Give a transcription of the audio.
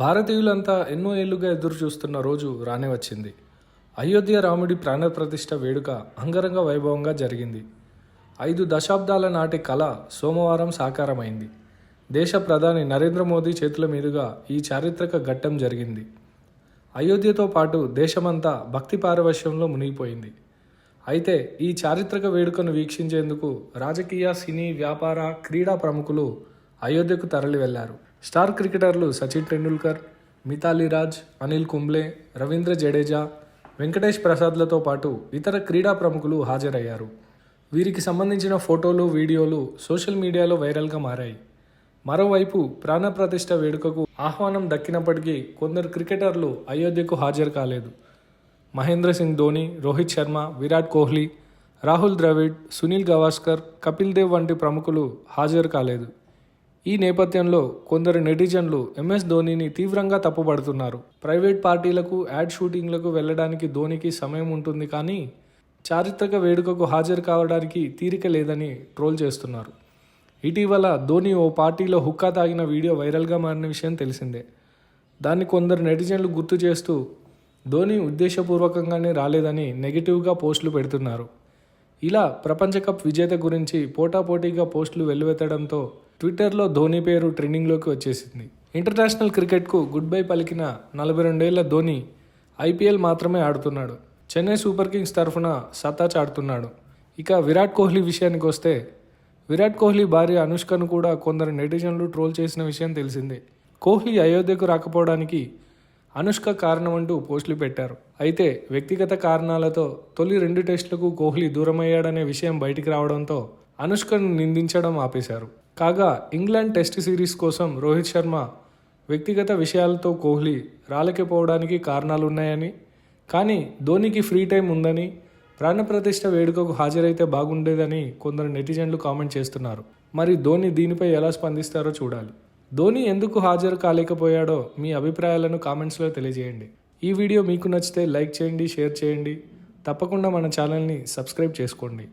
భారతీయులంతా ఎన్నో ఏళ్ళుగా ఎదురు చూస్తున్న రోజు రానే వచ్చింది. అయోధ్య రాముడి ప్రాణప్రతిష్ఠ వేడుక అంగరంగ వైభవంగా జరిగింది. ఐదు దశాబ్దాల నాటి కళ సోమవారం సాకారమైంది. దేశ ప్రధాని నరేంద్ర మోదీ చేతుల మీదుగా ఈ చారిత్రక ఘట్టం జరిగింది. అయోధ్యతో పాటు దేశమంతా భక్తి పారవశ్యంలో మునిగిపోయింది. అయితే ఈ చారిత్రక వేడుకను వీక్షించేందుకు రాజకీయ సినీ వ్యాపార క్రీడా ప్రముఖులు అయోధ్యకు తరలి వెళ్ళారు. స్టార్ క్రికెటర్లు సచిన్ టెండూల్కర్ మితాలీ రాజ్ అనిల్ కుంబ్లే రవీంద్ర జడేజా వెంకటేష్ ప్రసాద్లతో పాటు ఇతర క్రీడా ప్రముఖులు హాజరయ్యారు. వీరికి సంబంధించిన ఫోటోలు వీడియోలు సోషల్ మీడియాలో వైరల్గా మారాయి. మరోవైపు ప్రాణప్రతిష్ఠ వేడుకకు ఆహ్వానం దక్కినప్పటికీ కొందరు క్రికెటర్లు అయోధ్యకు హాజరు కాలేదు. మహేంద్ర సింగ్ ధోని రోహిత్ శర్మ విరాట్ కోహ్లీ రాహుల్ ద్రవిడ్ సునీల్ గవాస్కర్ కపిల్ దేవ్ వంటి ప్రముఖులు హాజరు కాలేదు. ఈ నేపథ్యంలో కొందరు నెటిజన్లు ఎంఎస్ ధోనిని తీవ్రంగా తప్పుపడుతున్నారు ప్రైవేట్ పార్టీలకు యాడ్ షూటింగ్లకు వెళ్ళడానికి ధోనికి సమయం ఉంటుంది కానీ చారిత్రక వేడుకకు హాజరు కావడానికి తీరిక లేదని ట్రోల్ చేస్తున్నారు. ఇటీవల ధోని ఓ పార్టీలో హుక్కా తాగిన వీడియో వైరల్గా మారిన విషయం తెలిసిందే. దాన్ని కొందరు నెటిజన్లు గుర్తు చేస్తూ ధోని ఉద్దేశపూర్వకంగానే రాలేదని నెగిటివ్గా పోస్టులు పెడుతున్నారు. ఇలా ప్రపంచ కప్ విజేత గురించి పోటాపోటీగా పోస్టులు వెల్లువెత్తడంతో ట్విట్టర్లో ధోని పేరు ట్రెండింగ్లోకి వచ్చేసింది. ఇంటర్నేషనల్ క్రికెట్కు గుడ్ బై పలికిన నలభై రెండేళ్ళ ధోని ఐపీఎల్ మాత్రమే ఆడుతున్నాడు. చెన్నై సూపర్ కింగ్స్ తరఫున సత్తా ఆడుతున్నాడు ఇక విరాట్ కోహ్లీ విషయానికి వస్తే విరాట్ కోహ్లీ భార్య అనుష్కను కూడా కొందరు నెటిజన్లు ట్రోల్ చేసిన విషయం తెలిసిందే. కోహ్లీ అయోధ్యకు రాకపోవడానికి అనుష్క కారణం అంటూ పోస్టులు పెట్టారు. అయితే వ్యక్తిగత కారణాలతో తొలి రెండు టెస్టులకు కోహ్లీ దూరమయ్యాడనే విషయం బయటికి రావడంతో అనుష్కను నిందించడం ఆపేశారు. కాగా ఇంగ్లాండ్ టెస్ట్ సిరీస్ కోసం రోహిత్ శర్మ వ్యక్తిగత విషయాలతో కోహ్లీ రాలేకపోవడానికి కారణాలున్నాయని కానీ ధోనికి ఫ్రీ టైం ఉందని ప్రాణప్రతిష్ఠ వేడుకకు హాజరైతే బాగుండేదని కొందరు నెటిజన్లు కామెంట్ చేస్తున్నారు. మరి ధోని దీనిపై ఎలా స్పందిస్తారో చూడాలి. ధోని ఎందుకు హాజరు కాలేకపోయాడో మీ అభిప్రాయాలను కామెంట్స్లో తెలియజేయండి. ఈ వీడియో మీకు నచ్చితే లైక్ చేయండి షేర్ చేయండి. తప్పకుండా మన ఛానల్ని సబ్స్క్రైబ్ చేసుకోండి.